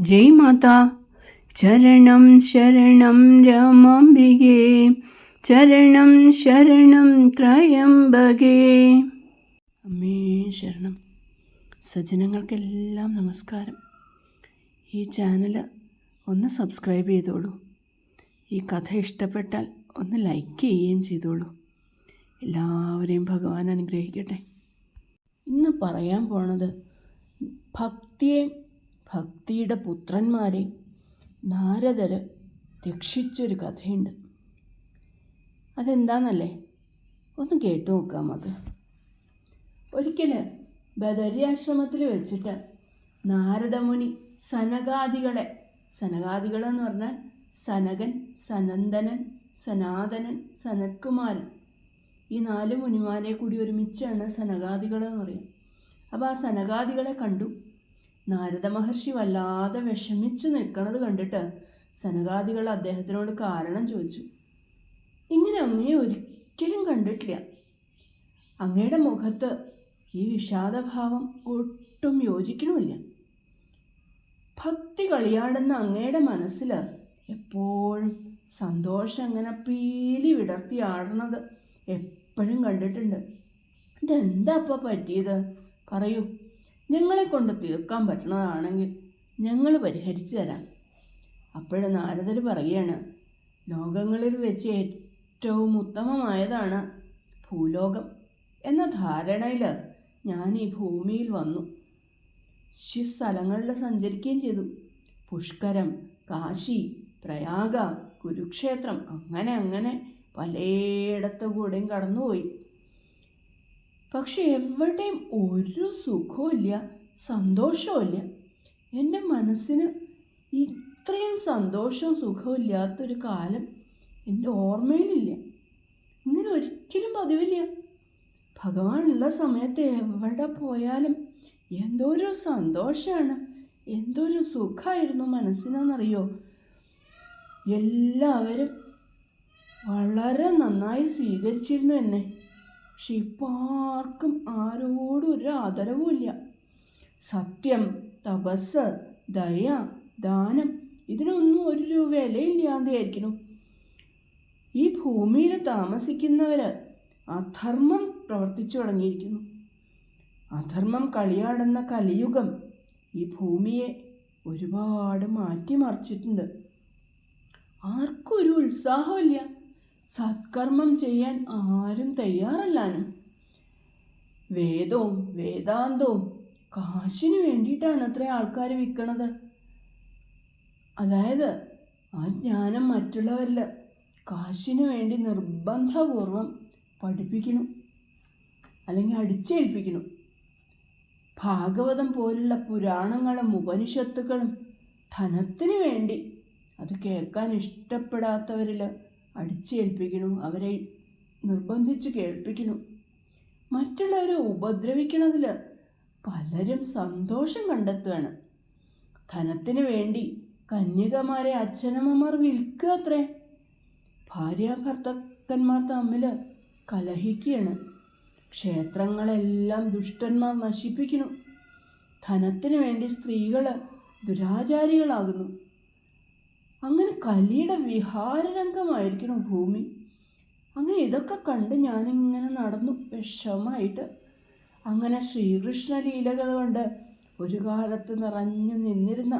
ജയ് മാതാ. ചരണം ശരണം രാമാംബികേ. ചരണം ശരണം ത്രയംബകേ. അമ്മേ ശരണം. സജ്ജനങ്ങൾക്കെല്ലാം നമസ്കാരം. ഈ ചാനൽ ഒന്ന് സബ്സ്ക്രൈബ് ചെയ്തോളൂ. ഈ കഥ ഇഷ്ടപ്പെട്ടാൽ ഒന്ന് ലൈക്ക് ചെയ്യുകയും ചെയ്തോളൂ. എല്ലാവരെയും ഭഗവാൻ അനുഗ്രഹിക്കട്ടെ. ഇന്ന് പറയാൻ പോണത് ഭക്തിയെ ഭക്തിയുടെ പുത്രന്മാരെ നാരദര് രക്ഷിച്ചൊരു കഥയുണ്ട്. അതെന്താന്നല്ലേ? ഒന്ന് കേട്ടു നോക്കാം അത്. ഒരിക്കൽ ബദരിയാശ്രമത്തിൽ വെച്ചിട്ട് നാരദമുനി സനകാദികളെ സനകാദികളെന്ന് പറഞ്ഞാൽ സനകൻ സനന്ദനൻ സനാതനൻ സനത്കുമാരൻ ഈ നാല് മുനിമാരെ കൂടി ഒരുമിച്ചാണ് സനകാദികളെന്ന് പറയും അപ്പോൾ ആ സനകാദികളെ കണ്ടു. നാരദ മഹർഷി വല്ലാതെ വിഷമിച്ചു നിൽക്കുന്നത് കണ്ടിട്ട് സനകാദികൾ അദ്ദേഹത്തിനോട് കാരണം ചോദിച്ചു. ഇങ്ങനെ അങ്ങയെ ഒരിക്കലും കണ്ടിട്ടില്ല. അങ്ങയുടെ മുഖത്ത് ഈ വിഷാദഭാവം ഒട്ടും യോജിക്കണമില്ല. ഭക്തി കളിയാടുന്ന അങ്ങയുടെ മനസ്സിൽ എപ്പോഴും സന്തോഷം അങ്ങനെ പീലി വിടർത്തി ആടുന്നത് എപ്പോഴും കണ്ടിട്ടുണ്ട്. ഇതെന്താ അപ്പോൾ പറ്റിയത്? പറയൂ. ഞങ്ങളെ കൊണ്ട് തീർക്കാൻ പറ്റുന്നതാണെങ്കിൽ ഞങ്ങൾ പരിഹരിച്ചു തരാം. അപ്പോഴും നാരദർ പറയുകയാണ് ലോകങ്ങളിൽ വെച്ച് ഏറ്റവും ഉത്തമമായതാണ് ഭൂലോകം എന്ന ധാരണയിൽ ഞാൻ ഈ ഭൂമിയിൽ വന്നു. ശി സ്ഥലങ്ങളിൽ സഞ്ചരിക്കുകയും ചെയ്തു. പുഷ്കരം കാശി പ്രയാഗ കുരുക്ഷേത്രം അങ്ങനെ അങ്ങനെ പലയിടത്തു കൂടെയും കടന്നുപോയി. പക്ഷെ എവിടെയും ഒരു സുഖമില്ല സന്തോഷമില്ല എന്റെ മനസ്സിന് ഇത്രയും സന്തോഷവും സുഖവും ഇല്ലാത്തൊരു കാലം എന്റെ ഓർമ്മയിലില്ല. ഇങ്ങനെ ഒരിക്കലും പതിവില്ല. ഭഗവാനുള്ള സമയത്ത് എവിടെ പോയാലും എന്തൊരു സന്തോഷമാണ് എന്തൊരു സുഖമായിരുന്നു മനസ്സിനെന്നറിയോ എല്ലാവരും വളരെ നന്നായി സ്വീകരിച്ചിരുന്നു എന്നെ. പക്ഷെ ഇപ്പോൾ ആർക്കും ആരോടും ഒരു ആദരവുമില്ല. സത്യം തപസ് ദയ ദാനം ഇതിനൊന്നും ഒരു വിലയില്ലാതെയായിരിക്കുന്നു ഈ ഭൂമിയിൽ താമസിക്കുന്നവർ അധർമ്മം പ്രവർത്തിച്ചു തുടങ്ങിയിരിക്കുന്നു. അധർമ്മം കളിയാടുന്ന കലിയുഗം ഈ ഭൂമിയെ ഒരുപാട് മാറ്റിമറിച്ചിട്ടുണ്ട്. ആർക്കും ഒരു ഉത്സാഹമില്ല സത്കർമ്മം ചെയ്യാൻ ആരും തയ്യാറല്ലാനും വേദവും വേദാന്തവും കാശിന് വേണ്ടിയിട്ടാണ് അത്ര ആൾക്കാർ വിൽക്കണത് അതായത് ആ ജ്ഞാനം മറ്റുള്ളവരിൽ കാശിന് വേണ്ടി നിർബന്ധപൂർവം പഠിപ്പിക്കണം അല്ലെങ്കിൽ അടിച്ചേൽപ്പിക്കണം. ഭാഗവതം പോലുള്ള പുരാണങ്ങളും ഉപനിഷത്തുക്കളും ധനത്തിന് വേണ്ടി അത് കേൾക്കാൻ ഇഷ്ടപ്പെടാത്തവരിൽ അടിച്ചേൽപ്പിക്കണം അവരെ നിർബന്ധിച്ച് കേൾപ്പിക്കണം. മറ്റുള്ളവരെ ഉപദ്രവിക്കണതിൽ പലരും സന്തോഷം കണ്ടെത്തുകയാണ്. ധനത്തിന് വേണ്ടി കന്യകമാരെ അച്ഛനമ്മമാർ വിൽക്കുക അത്രേ ഭാര്യ ഭർത്തക്കന്മാർ തമ്മിൽ കലഹിക്കുകയാണ്. ക്ഷേത്രങ്ങളെല്ലാം ദുഷ്ടന്മാർ നശിപ്പിക്കുന്നു. ധനത്തിന് വേണ്ടി സ്ത്രീകൾ ദുരാചാരികളാകുന്നു. അങ്ങനെ കലിയുടെ വിഹാരരംഗമായിരിക്കണം ഭൂമി. അങ്ങനെ ഇതൊക്കെ കണ്ട് ഞാനിങ്ങനെ നടന്നു വിഷമായിട്ട് അങ്ങനെ ശ്രീകൃഷ്ണ ലീലകൾ കൊണ്ട് ഒരു കാലത്ത് നിറഞ്ഞു നിന്നിരുന്ന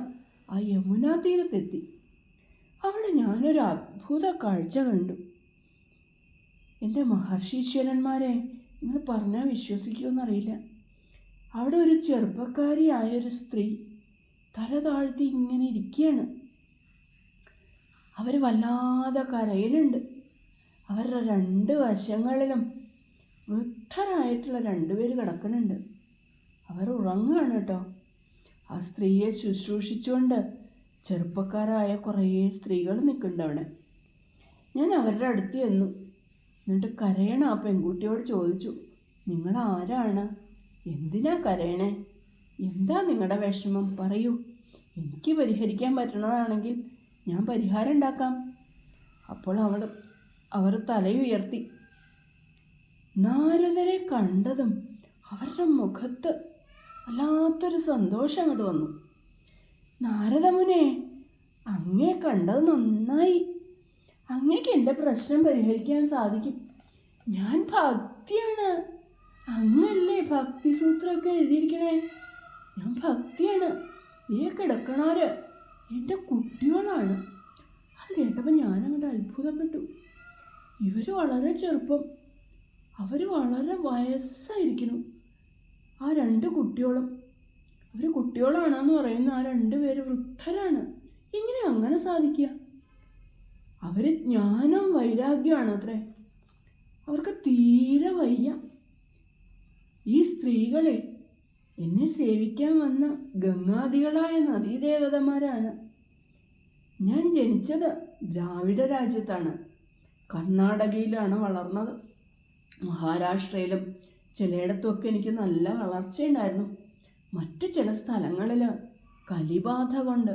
ആ യമുനാ തീരത്തെത്തി. അവിടെ ഞാനൊരു അത്ഭുത കാഴ്ച കണ്ടു. എന്റെ മഹർഷീശ്വരന്മാരെ നിങ്ങൾ പറഞ്ഞാൽ വിശ്വസിക്കുമെന്നറിയില്ല അവിടെ ഒരു ചെറുപ്പക്കാരിയായൊരു സ്ത്രീ തല താഴ്ത്തി ഇങ്ങനെ ഇരിക്കുകയാണ്. അവർ വല്ലാതെ കരയിലുണ്ട് അവരുടെ രണ്ട് വശങ്ങളിലും വൃദ്ധരായിട്ടുള്ള രണ്ടുപേര് കിടക്കുന്നുണ്ട്. അവർ ഉറങ്ങുകയാണ് കേട്ടോ. ആ സ്ത്രീയെ ശുശ്രൂഷിച്ചുകൊണ്ട് ചെറുപ്പക്കാരായ കുറേ സ്ത്രീകൾ നിൽക്കുന്നുണ്ട് അവിടെ. ഞാൻ അവരുടെ അടുത്ത് ചെന്നു. എന്നിട്ട് കരയണ ആ പെൺകുട്ടിയോട് ചോദിച്ചു നിങ്ങൾ ആരാണ്? എന്തിനാ കരയണേ? എന്താ നിങ്ങളുടെ വിഷമം? പറയൂ. എനിക്ക് പരിഹരിക്കാൻ പറ്റണതാണെങ്കിൽ ഞാൻ പരിഹാരം ഉണ്ടാക്കാം. അപ്പോൾ അവൾ അവർ തലയുയർത്തി. നാരദരെ കണ്ടതും അവരുടെ മുഖത്ത് വല്ലാത്തൊരു സന്തോഷം അങ്ങോട്ട് വന്നു. നാരദമുനെ അങ്ങേ കണ്ടത് നന്നായി. അങ്ങേക്ക് എന്റെ പ്രശ്നം പരിഹരിക്കാൻ സാധിക്കും. ഞാൻ ഭക്തിയാണ്. അങ്ങല്ലേ ഭക്തി സൂത്രമൊക്കെ എഴുതിയിരിക്കണേ? ഞാൻ ഭക്തിയാണ്. ഈ കിടക്കണവര് എന്റെ കുട്ടികളാണ്. അത് കേട്ടപ്പോൾ ഞാൻ അങ്ങോട്ട് അത്ഭുതപ്പെട്ടു. ഇവർ വളരെ ചെറുപ്പം. അവർ വളരെ വയസ്സായിരിക്കുന്നു. ആ രണ്ട് കുട്ടികളും. അവർ കുട്ടികളാണെന്ന് പറയുന്ന ആ രണ്ട് പേര് വൃദ്ധരാണ്. എങ്ങനെ അങ്ങനെ സാധിക്കുക? അവർ ജ്ഞാനം വൈരാഗ്യമാണ് അത്രേ. അവർക്ക് തീരെ വയ്യ. ഈ സ്ത്രീകളെ എന്നെ സേവിക്കാൻ വന്ന ഗംഗാദികളായ നദീദേവതമാരാണ്. ഞാൻ ജനിച്ചത് ദ്രാവിഡ രാജ്യത്താണ്. കർണാടകയിലാണ് വളർന്നത്. മഹാരാഷ്ട്രയിലും ചിലയിടത്തുമൊക്കെ എനിക്ക് നല്ല വളർച്ചയുണ്ടായിരുന്നു. മറ്റു ചില സ്ഥലങ്ങളിൽ കലിബാധ കൊണ്ട്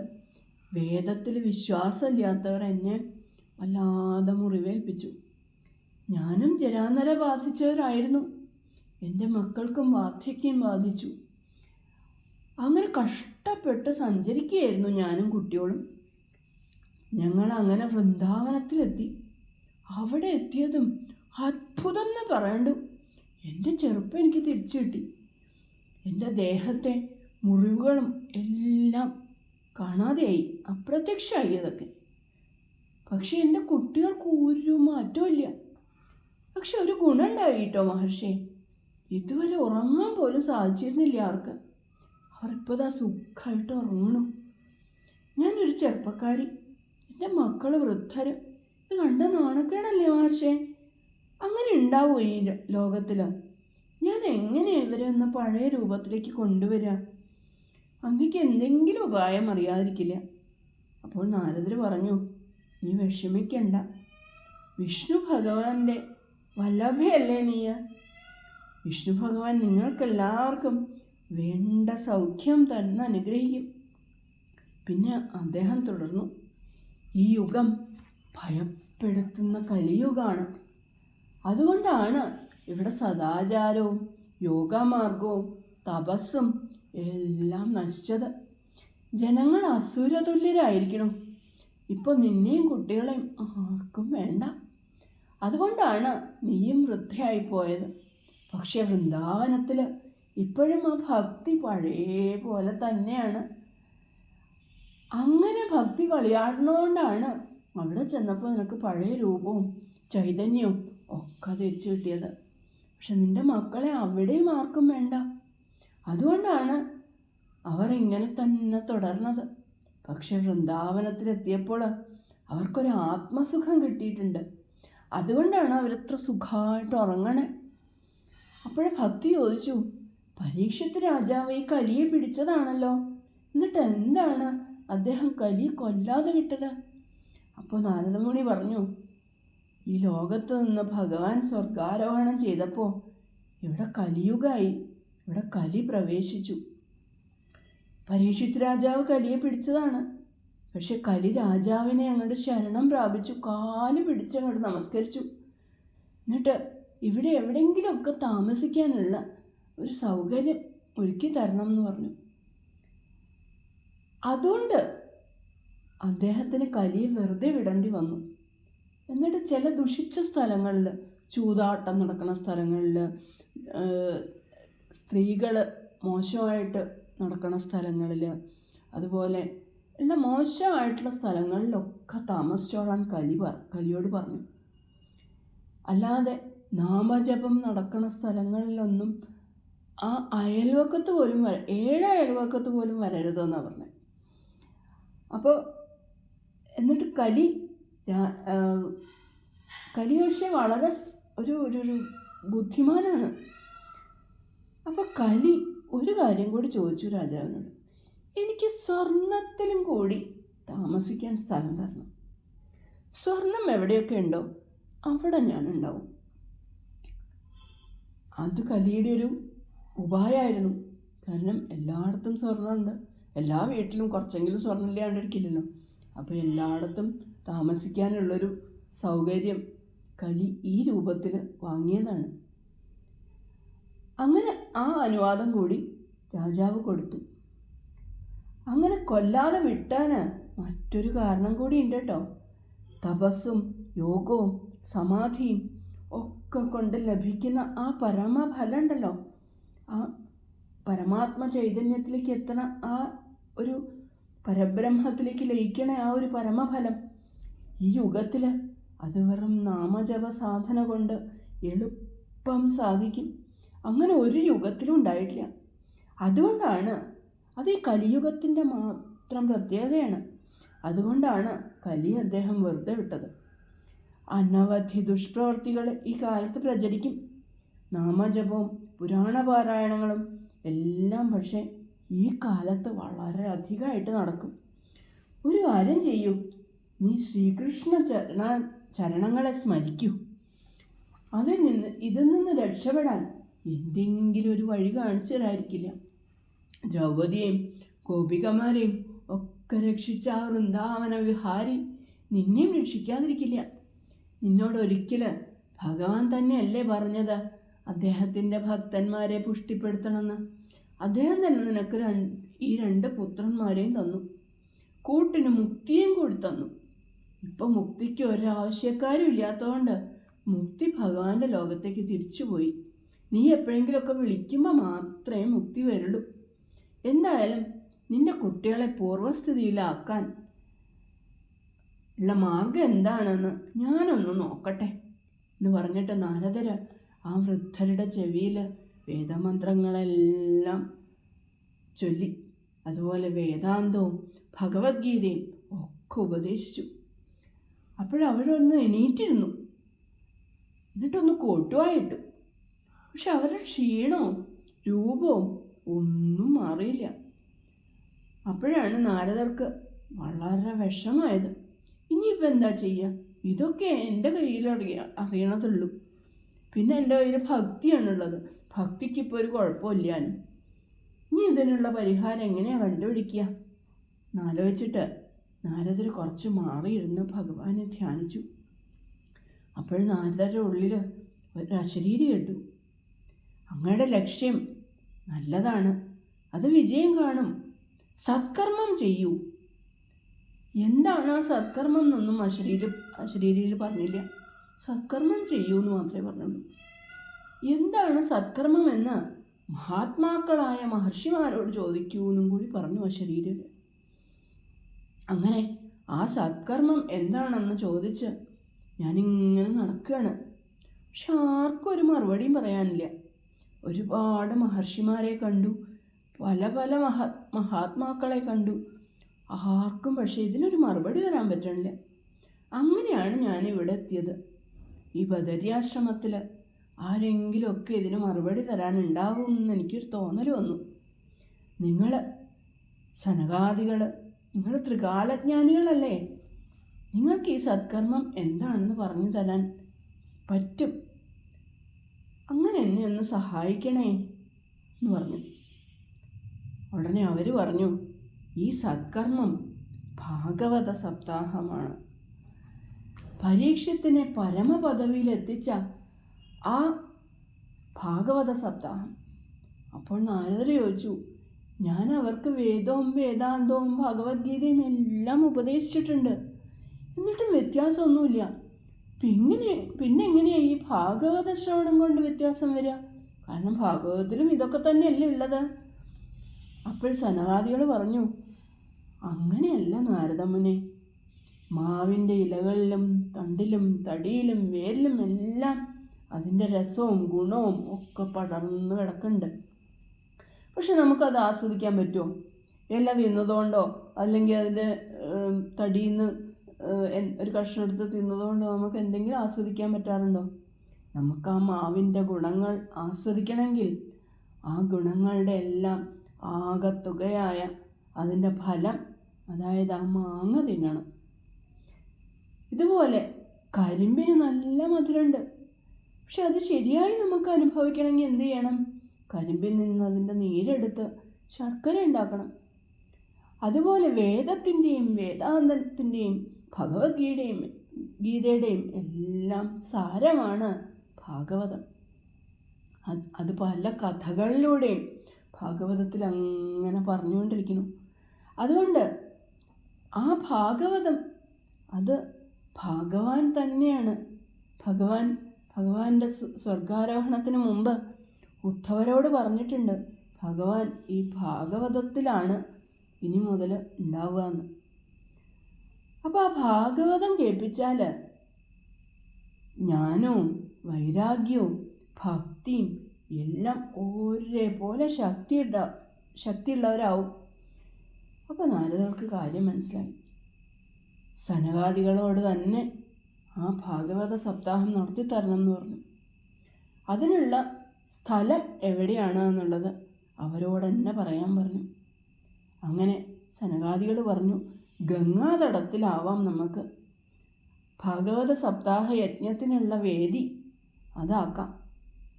വേദത്തിൽ വിശ്വാസമില്ലാത്തവർ എന്നെ വല്ലാതെ മുറിവേൽപ്പിച്ചു. ഞാനും ജരാനര ബാധിച്ചവരായിരുന്നു. എന്റെ മക്കൾക്കും വാർദ്ധക്യം ബാധിച്ചു. അങ്ങനെ കഷ്ടപ്പെട്ട് സഞ്ചരിക്കുകയായിരുന്നു ഞാനും കുട്ടിയോളും ഞങ്ങൾ അങ്ങനെ വൃന്ദാവനത്തിലെത്തി. അവിടെ എത്തിയതും അത്ഭുതം എന്ന് പറയണ്ടു. എന്റെ ചെറുപ്പം എനിക്ക് തിരിച്ചു കിട്ടി. എന്റെ ദേഹത്തെ മുറിവുകളും എല്ലാം കാണാതെയായി അപ്രത്യക്ഷമായി അതൊക്കെ പക്ഷെ എന്റെ കുട്ടികൾക്ക് ഒരു മാറ്റമില്ല പക്ഷെ ഒരു ഗുണമുണ്ടായി കേട്ടോ മഹർഷി? ഇതുവരെ ഉറങ്ങാൻ പോലും സാധിച്ചിരുന്നില്ല അവർക്ക് അവരിപ്പോൾ ദാ സുഖമായിട്ട് ഉറങ്ങണു. ഞാനൊരു ചെറുപ്പക്കാരി. എന്റെ മക്കൾ വൃദ്ധര്. ഇത് കണ്ട നാണക്കേടല്ലേ മഹർഷേ അങ്ങനെ ഉണ്ടാവുമോ ഈ ലോകത്തിൽ ഞാൻ എങ്ങനെ ഇവരെ ഒന്ന് പഴയ രൂപത്തിലേക്ക് കൊണ്ടുവരിക അങ്ങക്ക് എന്തെങ്കിലും ഉപായം അറിയാതിരിക്കില്ല. അപ്പോൾ നാരദർ പറഞ്ഞു നീ വിഷമിക്കണ്ട. വിഷ്ണു ഭഗവാന്റെ വല്ലഭയല്ലേ നീയ? വിഷ്ണു ഭഗവാൻ നിങ്ങൾക്കെല്ലാവർക്കും വേണ്ട സൗഖ്യം തന്നെ അനുഗ്രഹിക്കും. പിന്നെ അദ്ദേഹം തുടർന്നു ഈ യുഗം ഭയപ്പെടുത്തുന്ന കലിയുഗമാണ് അതുകൊണ്ടാണ് ഇവിടെ സദാചാരവും യോഗമാർഗവും തപസ്സും എല്ലാം നശിച്ചത്. ജനങ്ങൾ അസുരതുല്യരായിരിക്കണം. ഇപ്പോൾ നിന്നെയും കുട്ടികളെയും ആർക്കും വേണ്ട. അതുകൊണ്ടാണ് നീയും വൃദ്ധയായി പോയത്. പക്ഷേ വൃന്ദാവനത്തിൽ ഇപ്പോഴും ആ ഭക്തി പഴയ പോലെ തന്നെയാണ്. അങ്ങനെ ഭക്തി കളിയാടുന്നതുകൊണ്ടാണ് അവിടെ ചെന്നപ്പോൾ നിനക്ക് പഴയ രൂപവും ചൈതന്യവും ഒക്കെ തിരിച്ചു കിട്ടിയത്. പക്ഷെ നിന്റെ മക്കളെ അവിടെയും ആർക്കും വേണ്ട. അതുകൊണ്ടാണ് അവർ ഇങ്ങനെ തന്നെ തുടർന്നത്. പക്ഷെ വൃന്ദാവനത്തിലെത്തിയപ്പോൾ അവർക്കൊരു ആത്മസുഖം കിട്ടിയിട്ടുണ്ട്. അതുകൊണ്ടാണ് അവരത്ര സുഖമായിട്ട് ഉറങ്ങണേ. അപ്പോഴേ ഭക്തി ചോദിച്ചു പരീക്ഷത്ത് രാജാവ് ഈ കലിയെ പിടിച്ചതാണല്ലോ? എന്നിട്ട് എന്താണ് അദ്ദേഹം കലി കൊല്ലാതെ വിട്ടത്. അപ്പോൾ നാരദമുണി പറഞ്ഞു ഈ ലോകത്ത് നിന്ന് ഭഗവാൻ സ്വർഗാരോഹണം ചെയ്തപ്പോൾ ഇവിടെ കലിയുഗായി ഇവിടെ കലി പ്രവേശിച്ചു. പരീക്ഷിത് രാജാവ് കലിയെ പിടിച്ചതാണ്. പക്ഷെ കലി രാജാവിനെ അങ്ങോട്ട് ശരണം പ്രാപിച്ചു കാൽ പിടിച്ച് അങ്ങോട്ട് നമസ്കരിച്ചു. എന്നിട്ട് ഇവിടെ എവിടെയെങ്കിലുമൊക്കെ താമസിക്കാനുള്ള ഒരു സൗകര്യം ഒരുക്കി തരണം എന്ന് പറഞ്ഞു. അതുകൊണ്ട് അദ്ദേഹത്തിന് കലിയെ വെറുതെ വിടേണ്ടി വന്നു. എന്നിട്ട് ചില ദുഷിച്ച സ്ഥലങ്ങളിൽ ചൂതാട്ടം നടക്കുന്ന സ്ഥലങ്ങളിൽ സ്ത്രീകൾ മോശമായിട്ട് നടക്കുന്ന സ്ഥലങ്ങളിൽ അതുപോലെ എല്ലാ മോശമായിട്ടുള്ള സ്ഥലങ്ങളിലൊക്കെ താമസിച്ചോളാൻ കലി പറ കലിയോട് പറഞ്ഞു. അല്ലാതെ നാമജപം നടക്കുന്ന സ്ഥലങ്ങളിലൊന്നും ആ അയൽവക്കത്ത് പോലും വര ഏഴ് അയൽവക്കത്ത് പോലും വരരുതെന്നാണ് പറഞ്ഞത് അപ്പോൾ എന്നിട്ട് കലി കലി പക്ഷേ വളരെ ഒരു ഒരു ഒരു ബുദ്ധിമാനാണ്. അപ്പോൾ കലി ഒരു കാര്യം കൂടി ചോദിച്ചു രാജാവിനോട്. എനിക്ക് സ്വർണത്തിലും കൂടി താമസിക്കാൻ സ്ഥലം തരണം. സ്വർണം എവിടെയൊക്കെ ഉണ്ടോ അവിടെ ഞാൻ ഉണ്ടാവും അത് കലിയുടെ ഒരു ഉപായമായിരുന്നു കാരണം എല്ലായിടത്തും സ്വർണമുണ്ട് എല്ലാ വീട്ടിലും കുറച്ചെങ്കിലും സ്വർണം ഇല്ലാണ്ടിരിക്കില്ലല്ലോ. അപ്പോൾ എല്ലായിടത്തും താമസിക്കാനുള്ളൊരു സൗകര്യം കലി ഈ രൂപത്തിൽ വാങ്ങിയതാണ്. അങ്ങനെ ആ അനുവാദം കൂടി രാജാവ് കൊടുത്തു. അങ്ങനെ കൊല്ലാതെ വിട്ടാന് മറ്റൊരു കാരണം കൂടി ഉണ്ട് കേട്ടോ. തപസ്സും യോഗവും സമാധിയും ഒക്കെ കൊണ്ട് ലഭിക്കുന്ന ആ പരമഫലം ഉണ്ടല്ലോ. ആ പരമാത്മ ചൈതന്യത്തിലേക്ക് എത്തണ ആ ഒരു പരബ്രഹ്മത്തിലേക്ക് ലയിക്കണ ആ ഒരു പരമഫലം ഈ യുഗത്തിൽ അത് വെറും നാമജപ സാധന കൊണ്ട് എളുപ്പം സാധിക്കും. അങ്ങനെ ഒരു യുഗത്തിലും ഉണ്ടായിട്ടില്ല. അതുകൊണ്ടാണ് അത് ഈ കലിയുഗത്തിന്റെ മാത്രം പ്രത്യേകതയാണ്. അതുകൊണ്ടാണ് കലി അദ്ദേഹം വെറുതെ വിട്ടത്. അനവധി ദുഷ്പ്രവർത്തികൾ ഈ കാലത്ത് പ്രചരിക്കും. നാമജപവും പുരാണപാരായണങ്ങളും എല്ലാം പക്ഷേ ഈ കാലത്ത് വളരെ അധികമായിട്ട് നടക്കും. ഒരു കാര്യം ചെയ്യൂ. നീ ശ്രീകൃഷ്ണ ചരണ ചരണങ്ങളെ സ്മരിക്കൂ. അതിൽ നിന്ന് ഇതിൽ നിന്ന് രക്ഷപ്പെടാൻ എന്തെങ്കിലും ഒരു വഴി കാണിച്ചു തരായിരിക്കില്ല ദ്രൗപതിയെയും ഗോപികമാരെയും ഒക്കെ രക്ഷിച്ച ആ വൃന്ദാവന വിഹാരി നിന്നെയും രക്ഷിക്കാതിരിക്കില്ല. നിന്നോട് ഭഗവാൻ തന്നെയല്ലേ പറഞ്ഞത്? അദ്ദേഹത്തിന്റെ ഭക്തന്മാരെ പുഷ്ടിപ്പെടുത്തണമെന്ന്. അദ്ദേഹം തന്നെ നിനക്ക് ഈ രണ്ട് പുത്രന്മാരെയും തന്നു. കൂട്ടിന് മുക്തിയും കൂടി തന്നു. ഇപ്പം മുക്തിക്ക് ഒരാവശ്യക്കാരും ഇല്ലാത്തതുകൊണ്ട് മുക്തി ഭഗവാന്റെ ലോകത്തേക്ക് തിരിച്ചുപോയി. നീ എപ്പോഴെങ്കിലുമൊക്കെ വിളിക്കുമ്പോൾ മാത്രമേ മുക്തി വരുള്ളൂ. എന്തായാലും നിന്റെ കുട്ടികളെ പൂർവസ്ഥിതിയിലാക്കാൻ ഉള്ള മാർഗം എന്താണെന്ന് ഞാനൊന്ന് നോക്കട്ടെ എന്ന് പറഞ്ഞിട്ട് നാരദര് ആ വൃദ്ധരുടെ ചെവിയിൽ വേദമന്ത്രങ്ങളെല്ലാം ചൊല്ലി. അതുപോലെ വേദാന്തവും ഭഗവത്ഗീതയും ഒക്കെ ഉപദേശിച്ചു. അപ്പോഴവരൊന്ന് എണീറ്റിരുന്നു. എന്നിട്ടൊന്ന് കൊട്ടുവായിട്ടു. പക്ഷെ അവരുടെ ക്ഷീണവും രൂപവും ഒന്നും മാറിയില്ല. അപ്പോഴാണ് നാരദർക്ക് വളരെ വിഷമായത് ഇനിയിപ്പോൾ എന്താ ചെയ്യുക? ഇതൊക്കെ എന്റെ കയ്യിൽ അറിയ അറിയണതുള്ളൂ. പിന്നെ എന്റെ കയ്യിൽ ഭക്തിയാണുള്ളത്. ഭക്തിക്ക് ഇപ്പോൾ ഒരു കുഴപ്പമില്ലാനും ഇനി ഇതിനുള്ള പരിഹാരം എങ്ങനെയാണ് കണ്ടുപിടിക്കുക? എന്നാലോചിച്ചിട്ട്. നാരദർ കുറച്ച് മാറിയിരുന്ന് ഭഗവാനെ ധ്യാനിച്ചു. അപ്പോൾ നാരദരുടെ ഉള്ളിൽ ഒരു അശരീരി കേട്ടു. അങ്ങയുടെ ലക്ഷ്യം നല്ലതാണ്. അത് വിജയം കാണും. സത്കർമ്മം ചെയ്യൂ. എന്താണ് ആ സത്കർമ്മം എന്നൊന്നും അശരീര അശരീരിയിൽ പറഞ്ഞില്ല. സത്കർമ്മം ചെയ്യൂ എന്ന് മാത്രമേ പറഞ്ഞുള്ളൂ. എന്താണ് സത്കർമ്മം എന്ന് മഹാത്മാക്കളായ മഹർഷിമാരോട് ചോദിക്കൂ എന്നും കൂടി പറഞ്ഞു അശരീരർ അങ്ങനെ ആ സത്കർമ്മം എന്താണെന്ന് ചോദിച്ച് ഞാനിങ്ങനെ നടക്കുകയാണ്. പക്ഷെ ആർക്കും ഒരു മറുപടിയും പറയാനില്ല. ഒരുപാട് മഹർഷിമാരെ കണ്ടു. പല പല മഹാ മഹാത്മാക്കളെ കണ്ടു. ആർക്കും പക്ഷേ ഇതിനൊരു മറുപടി തരാൻ പറ്റണില്ല. അങ്ങനെയാണ് ഞാൻ ഇവിടെ എത്തിയത്. ഈ ബദരിയാശ്രമത്തിൽ ആരെങ്കിലുമൊക്കെ ഇതിന് മറുപടി തരാനുണ്ടാവും എന്ന് എനിക്കൊരു തോന്നൽ വന്നു. നിങ്ങൾ സനകാദികൾ നിങ്ങൾ ത്രികാലജ്ഞാനികളല്ലേ? നിങ്ങൾക്ക് ഈ സത്കർമ്മം എന്താണെന്ന് പറഞ്ഞു തരാൻ പറ്റും? അങ്ങനെ എന്നെ ഒന്ന് സഹായിക്കണേ എന്ന് പറഞ്ഞു. ഉടനെ അവർ പറഞ്ഞു ഈ സത്കർമ്മം ഭാഗവത സപ്താഹമാണ്. പരീക്ഷത്തിനെ പരമപദവിയിൽ എത്തിച്ച ആ ഭാഗവത സപ്താഹം. അപ്പോൾ നാരദർ ചോദിച്ചു ഞാൻ അവർക്ക് വേദവും വേദാന്തവും ഭഗവത്ഗീതയും എല്ലാം ഉപദേശിച്ചിട്ടുണ്ട്. എന്നിട്ടും വ്യത്യാസമൊന്നുമില്ല. പിന്നെ പിന്നെ എങ്ങനെയാണ് ഈ ഭാഗവത ശ്രവണം കൊണ്ട് വ്യത്യാസം വരിക? കാരണം ഭാഗവതത്തിലും ഇതൊക്കെ തന്നെയല്ലേ ഉള്ളത്. അപ്പോൾ സനവാദികൾ പറഞ്ഞു അങ്ങനെയല്ല നാരദമുനെ മാവിന്റെ ഇലകളിലും തണ്ടിലും തടിയിലും വേരിലും എല്ലാം അതിന്റെ രസവും ഗുണവും ഒക്കെ പടർന്ന് കിടക്കുന്നുണ്ട്. പക്ഷെ നമുക്കത് ആസ്വദിക്കാൻ പറ്റുമോ? ഇല തിന്നതുകൊണ്ടോ? അല്ലെങ്കിൽ അതിന്റെ തടിയിൽ നിന്ന് ഒരു കഷ്ണം എടുത്ത് തിന്നതുകൊണ്ടോ നമുക്ക് എന്തെങ്കിലും ആസ്വദിക്കാൻ പറ്റാറുണ്ടോ? നമുക്ക് ആ മാവിന്റെ ഗുണങ്ങൾ ആസ്വദിക്കണമെങ്കിൽ ആ ഗുണങ്ങളുടെ എല്ലാം ആകത്തുകയായ അതിന്റെ ഫലം അതായത് ആ മാങ്ങ തിന്നണം. ഇതുപോലെ കരിമ്പിന് നല്ല മധുരമുണ്ട്. പക്ഷെ അത് ശരിയായി നമുക്ക് അനുഭവിക്കണമെങ്കിൽ എന്ത് ചെയ്യണം? കരിമ്പിൽ നിന്ന് അതിന്റെ നീരെടുത്ത് ശർക്കര ഉണ്ടാക്കണം. അതുപോലെ വേദത്തിന്റെയും വേദാന്തത്തിന്റെയും ഭഗവത്ഗീതയും ഗീതയുടെയും എല്ലാം സാരമാണ് ഭാഗവതം. അത് പല കഥകളിലൂടെയും ഭാഗവതത്തിൽ അങ്ങനെ പറഞ്ഞുകൊണ്ടിരിക്കുന്നു. അതുകൊണ്ട് ആ ഭാഗവതം അത് ഭഗവാൻ തന്നെയാണ്. ഭഗവാൻ ഭഗവാന്റെ സ്വർഗാരോഹണത്തിന് മുമ്പ് ഉദ്ധവരോട് പറഞ്ഞിട്ടുണ്ട് ഭഗവാൻ ഈ ഭാഗവതത്തിലാണ് ഇനി മുതൽ ഉണ്ടാവുക എന്ന്. അപ്പോൾ ആ ഭാഗവതം കേൾപ്പിച്ചാൽ ജ്ഞാനവും വൈരാഗ്യവും ഭക്തിയും എല്ലാം ഒരേപോലെ ശക്തി ശക്തിയുള്ളവരാവും. അപ്പോൾ നാരദർക്ക് കാര്യം മനസ്സിലായി. സനകാദികളോട് തന്നെ ആ ഭാഗവത സപ്താഹം നടത്തി തരണം എന്ന് പറഞ്ഞു. അതിനുള്ള സ്ഥലം എവിടെയാണ് എന്നുള്ളത് അവരോട് തന്നെ പറയാൻ പറഞ്ഞു. അങ്ങനെ സനകാദികൾ പറഞ്ഞു ഗംഗാതടത്തിലാവാം നമുക്ക്. ഭാഗവത സപ്താഹ യജ്ഞത്തിനുള്ള വേദി അതാക്കാം.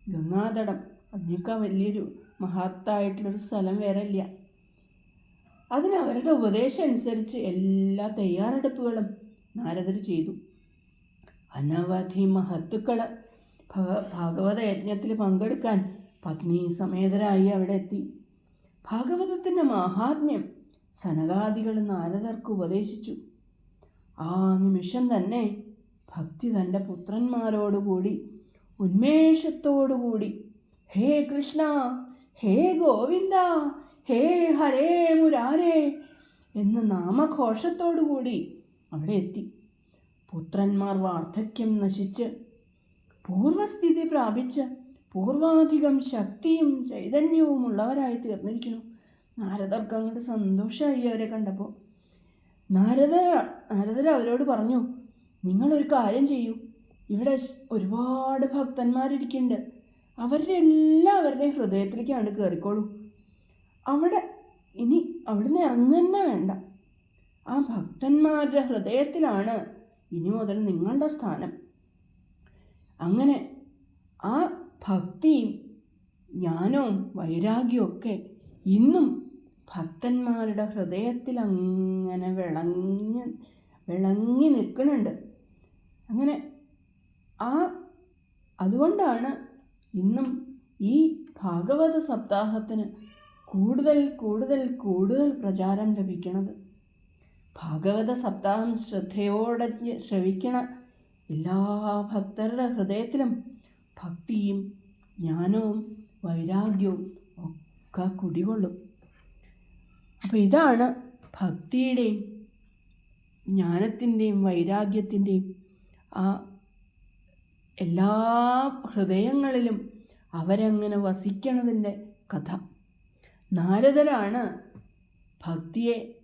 ഗംഗാതടം അതിനേക്കാൾ വലിയൊരു മഹത്തായിട്ടുള്ളൊരു സ്ഥലം വേറെ ഇല്ല അതിന് അവരുടെ ഉപദേശം അനുസരിച്ച് എല്ലാ തയ്യാറെടുപ്പുകളും നാരദർ ചെയ്തു. അനവധി മഹത്തുക്കൾ ഭഗ ഭാഗവത യജ്ഞത്തിൽ പങ്കെടുക്കാൻ പത്നി സമേതരായി അവിടെ എത്തി. ഭാഗവതത്തിന്റെ മഹാത്മ്യം സനകാദികൾ നാരദർക്ക് ഉപദേശിച്ചു. ആ നിമിഷം തന്നെ ഭക്തി തന്റെ പുത്രന്മാരോടുകൂടി ഉന്മേഷത്തോടുകൂടി ഹേ കൃഷ്ണ ഹേ ഗോവിന്ദ ഹേ ഹരേ മുരാരേ എന്ന നാമഘോഷത്തോടുകൂടി അവിടെ എത്തി. പുത്രന്മാർ വാർദ്ധക്യം നശിച്ച് പൂർവസ്ഥിതി പ്രാപിച്ച് പൂർവാധികം ശക്തിയും ചൈതന്യവും ഉള്ളവരായി തീർന്നിരിക്കുന്നു. നാരദർക്ക് അങ്ങോട്ട് സന്തോഷമായി അവരെ കണ്ടപ്പോൾ നാരദ നാരദർ അവരോട് പറഞ്ഞു നിങ്ങളൊരു കാര്യം ചെയ്യൂ. ഇവിടെ ഒരുപാട് ഭക്തന്മാരിരിക്കുന്നുണ്ട് അവരുടെ എല്ലാവരുടെയും ഹൃദയത്തിലേക്ക് അങ്ങോട്ട് കയറിക്കോളൂ അവിടെ ഇനി അവിടുന്ന് ഇറങ്ങുന്ന വേണ്ട. ആ ഭക്തന്മാരുടെ ഹൃദയത്തിലാണ് ഇനി മുതൽ നിങ്ങളുടെ സ്ഥാനം. അങ്ങനെ ആ ഭക്തിയും ജ്ഞാനവും വൈരാഗ്യമൊക്കെ ഇന്നും ഭക്തന്മാരുടെ ഹൃദയത്തിൽ അങ്ങനെ വിളങ്ങി വിളങ്ങി നിൽക്കുന്നുണ്ട്. അങ്ങനെ ആ അതുകൊണ്ടാണ് ഇന്നും ഈ ഭാഗവത സപ്താഹത്തിന് കൂടുതൽ കൂടുതൽ കൂടുതൽ പ്രചാരം ലഭിക്കുന്നത് ഭാഗവത സപ്താഹം ശ്രദ്ധയോടെ ശ്രവിക്കണ. എല്ലാ ഭക്തരുടെ ഹൃദയത്തിലും ഭക്തിയും ജ്ഞാനവും വൈരാഗ്യവും ഒക്കെ കുടികൊള്ളും. അപ്പോൾ ഇതാണ് ഭക്തിയുടെയും ജ്ഞാനത്തിന്റെയും വൈരാഗ്യത്തിന്റെയും ആ എല്ലാ ഹൃദയങ്ങളിലും അവരങ്ങനെ വസിക്കണതിന്റെ കഥ. നാരദരാണ് ഭക്തിയെ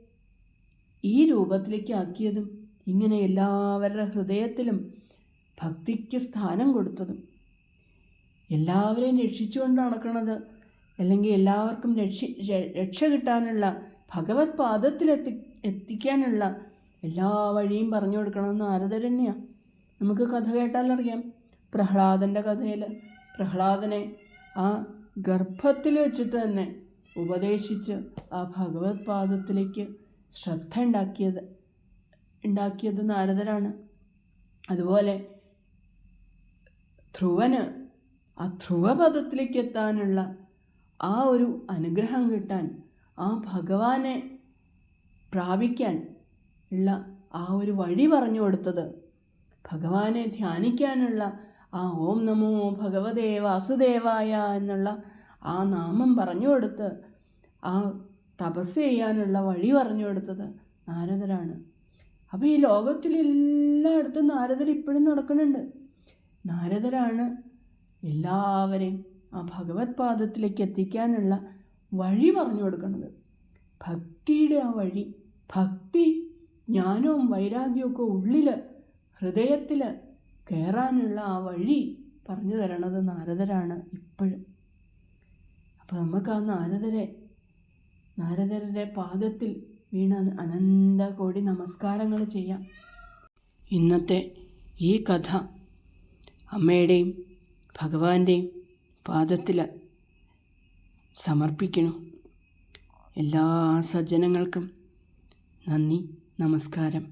ഈ രൂപത്തിലേക്ക് ആക്കിയതും ഇങ്ങനെ എല്ലാവരുടെ ഹൃദയത്തിലും ഭക്തിക്ക് സ്ഥാനം കൊടുത്തതും എല്ലാവരെയും രക്ഷിച്ചുകൊണ്ട് നടക്കുന്നത് അല്ലെങ്കിൽ എല്ലാവർക്കും രക്ഷി രക്ഷ കിട്ടാനുള്ള ഭഗവത് പാദത്തിൽ എത്തി എത്തിക്കാനുള്ള എല്ലാ വഴിയും പറഞ്ഞു കൊടുക്കണമെന്ന് തന്നെയാണ് നമുക്ക് കഥ കേട്ടാലറിയാം പ്രഹ്ലാദന്റെ കഥയിൽ പ്രഹ്ലാദനെ ആ ഗർഭത്തിൽ വെച്ചിട്ട് തന്നെ ഉപദേശിച്ച് ആ ഭഗവത് പാദത്തിലേക്ക് ശ്രദ്ധ ഉണ്ടാക്കിയത് ഉണ്ടാക്കിയത് നാരദരാണ് അതുപോലെ ധ്രുവന് ആ ധ്രുവപദത്തിലേക്ക് എത്താനുള്ള ആ ഒരു അനുഗ്രഹം കിട്ടാൻ ആ ഭഗവാനെ പ്രാപിക്കാൻ ഉള്ള ആ ഒരു വഴി പറഞ്ഞു കൊടുത്തത് ഭഗവാനെ ധ്യാനിക്കാനുള്ള ആ ഓം നമോ ഭഗവതേ വാസുദേവായ എന്നുള്ള ആ നാമം പറഞ്ഞു കൊടുത്ത് ആ തപസ് ചെയ്യാനുള്ള വഴി പറഞ്ഞു കൊടുത്തത് നാരദരാണ്. അപ്പോൾ ഈ ലോകത്തിലെല്ലായിടത്തും നാരദർ ഇപ്പോഴും നടക്കുന്നുണ്ട്. നാരദരാണ് എല്ലാവരെയും ആ ഭഗവത് പാദത്തിലേക്ക് എത്തിക്കാനുള്ള വഴി പറഞ്ഞു കൊടുക്കുന്നത്. ഭക്തിയുടെ ആ വഴി ഭക്തി ജ്ഞാനവും വൈരാഗ്യവും ഉള്ളിൽ ഹൃദയത്തിൽ കയറാനുള്ള ആ വഴി പറഞ്ഞു തരണത് നാരദരാണ് ഇപ്പോഴും. അപ്പോൾ നമുക്ക് ആ നാരദരെ നാരദരുടെ പാദത്തിൽ വീണ അനന്ത കോടി നമസ്കാരങ്ങൾ ചെയ്യാം. ഇന്നത്തെ ഈ കഥ അമ്മയുടെയും ഭഗവാന്റെയും പാദത്തിൽ സമർപ്പിക്കണു എല്ലാ സജ്ജനങ്ങൾക്കും നന്ദി നമസ്കാരം.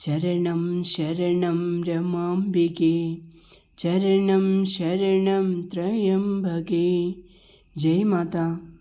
ചരണം ശരണം രമാംബികേ ചരണം ശരണം ത്രയംബകേ. ജയ് മാതാ.